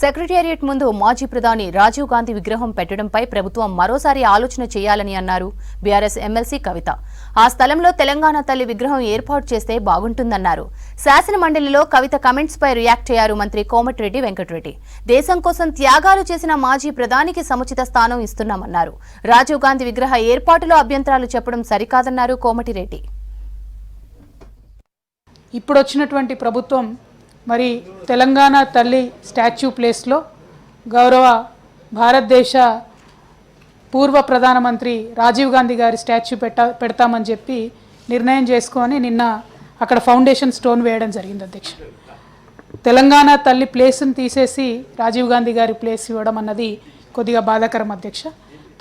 Secretariat ముందు మాజీ ప్రధాని రాజీవ్ గాంధీ విగ్రహం పెట్టడంపై ప్రభుత్వం మరోసారి ఆలోచన చేయాలని అన్నారు బీఆర్ఎస్ ఎమ్మెల్సీ కవిత. ఆ స్థలంలో తెలంగాణ తల్లి విగ్రహం ఏర్పాటు చేస్తే బాగుంటుందన్నారు. శాసన మండలిలో కవిత కమెంట్స్పై రియాక్ట్ అయ్యారు మంత్రి కోమటిరెడ్డి వెంకటరెడ్డి. దేశం కోసం త్యాగాలు చేసిన మాజీ ప్రధానికి సముచిత స్థానం ఇస్తున్నామన్నారు. రాజీవ్ గాంధీ విగ్రహ ఏర్పాటులో అభ్యంతరాలు చెప్పడం సరికాదన్నారు కోమటిరెడ్డి. ఇప్పుడు వచ్చినటువంటి ప్రభుత్వం మరి తెలంగాణ తల్లి స్టాచ్యూ ప్లేస్లో గౌరవ భారతదేశ పూర్వ ప్రధానమంత్రి రాజీవ్ గాంధీ గారి స్టాచ్యూ పెట్ట పెడతామని చెప్పి నిర్ణయం చేసుకొని నిన్న అక్కడ ఫౌండేషన్ స్టోన్ వేయడం జరిగింది అధ్యక్ష. తెలంగాణ తల్లి ప్లేస్ని తీసేసి రాజీవ్ గాంధీ గారి ప్లేస్ ఇవ్వడం అన్నది కొద్దిగా బాధాకరం అధ్యక్ష.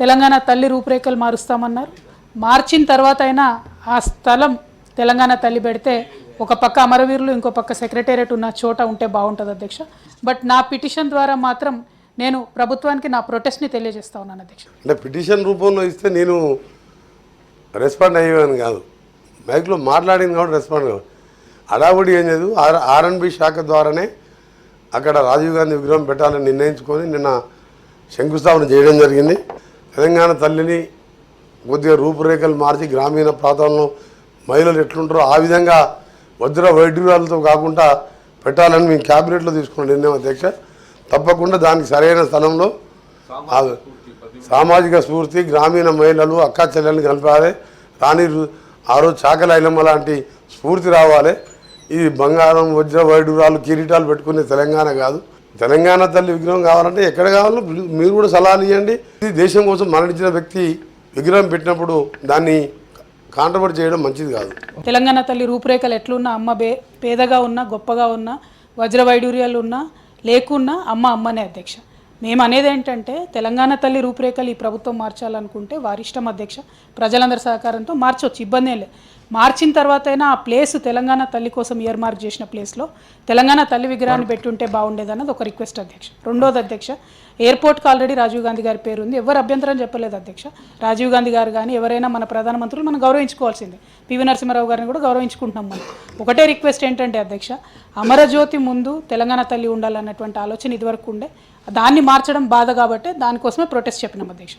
తెలంగాణ తల్లి రూపురేఖలు మారుస్తామన్నారు. మార్చిన తర్వాత అయినా ఆ స్థలం తెలంగాణ తల్లి పెడితే ఒక పక్క అమరవీరులు ఇంకో పక్క సెక్రటేరియట్ ఉన్న చోట ఉంటే బాగుంటుంది అధ్యక్ష. బట్ నా పిటిషన్ ద్వారా మాత్రం నేను ప్రభుత్వానికి నా ప్రొటెస్ట్ని తెలియజేస్తా ఉన్నాను అధ్యక్ష. అంటే పిటిషన్ రూపంలో ఇస్తే నేను రెస్పాండ్ అయ్యేవాని కాదు. మైక్లో మాట్లాడింది కాబట్టి రెస్పాండ్ కాదు. అడావుడి ఏం లేదు. ఆర్ ఆర్ఎన్బి శాఖ ద్వారానే అక్కడ రాజీవ్ గాంధీ విగ్రహం పెట్టాలని నిర్ణయించుకొని నిన్న శంకుస్థాపన చేయడం జరిగింది. తెలంగాణ తల్లిని కొద్దిగా రూపురేఖలు మార్చి గ్రామీణ ప్రాంతాల్లో మహిళలు ఎట్లుంటారో ఆ విధంగా వజ్ర వైడ్యూరాలతో కాకుండా పెట్టాలని మేము క్యాబినెట్లో తీసుకున్న నిర్ణయం అధ్యక్ష. తప్పకుండా దానికి సరైన స్థలంలో సామాజిక స్ఫూర్తి గ్రామీణ మహిళలు అక్క చెల్లెలను కలపాలి. రాణి ఆ రోజు చాకలి లాంటి స్ఫూర్తి రావాలి. ఇది బంగారం వజ్ర వైడూరాలు కిరీటాలు పెట్టుకునే తెలంగాణ కాదు. తెలంగాణ తల్లి విగ్రహం కావాలంటే ఎక్కడ కావాలో మీరు- మీరు కూడా సలహాలు ఇవ్వండి. ఇది దేశం కోసం మరణించిన వ్యక్తి విగ్రహం పెట్టినప్పుడు దాన్ని కాంట్రవర్ట్ చేయడం మంచిది కాదు. తెలంగాణ తల్లి రూపురేఖలు ఎట్లున్నా అమ్మ బే పేదగా ఉన్నా గొప్పగా ఉన్నా వజ్రవైడూర్యాలు ఉన్నా లేకున్నా అమ్మ అమ్మనే అధ్యక్ష. మేము అనేది ఏంటంటే తెలంగాణ తల్లి రూపురేఖలు ఈ ప్రభుత్వం మార్చాలనుకుంటే వారి ఇష్టం అధ్యక్ష. ప్రజలందరి సహకారంతో మార్చవచ్చు ఇబ్బంది లేదు. మార్చిన తర్వాత అయినా ఆ ప్లేస్ తెలంగాణ తల్లి కోసం ఇయర్ మార్క్ చేసిన ప్లేస్లో తెలంగాణ తల్లి విగ్రహాన్ని పెట్టుంటే బాగుండేది అన్నది ఒక రిక్వెస్ట్ అధ్యక్ష. రెండోది అధ్యక్ష ఎయిర్పోర్ట్కి ఆల్రెడీ రాజీవ్ గాంధీ గారి పేరు ఉంది. ఎవరు అభ్యంతరం చెప్పలేదు అధ్యక్ష. రాజీవ్ గాంధీ గారు కానీ ఎవరైనా మన ప్రధానమంత్రులు మనం గౌరవించుకోవాల్సిందే. పివి నరసింహారావు గారిని కూడా గౌరవించుకుంటున్నాం మనం. ఒకటే రిక్వెస్ట్ ఏంటంటే అధ్యక్ష అమరజ్యోతి ముందు తెలంగాణ తల్లి ఉండాలన్నటువంటి ఆలోచన ఇదివరకు ఉండే. దాన్ని మార్చడం బాధ కాబట్టి దానికోసమే ప్రొటెస్ట్ చెప్పినాం అధ్యక్ష.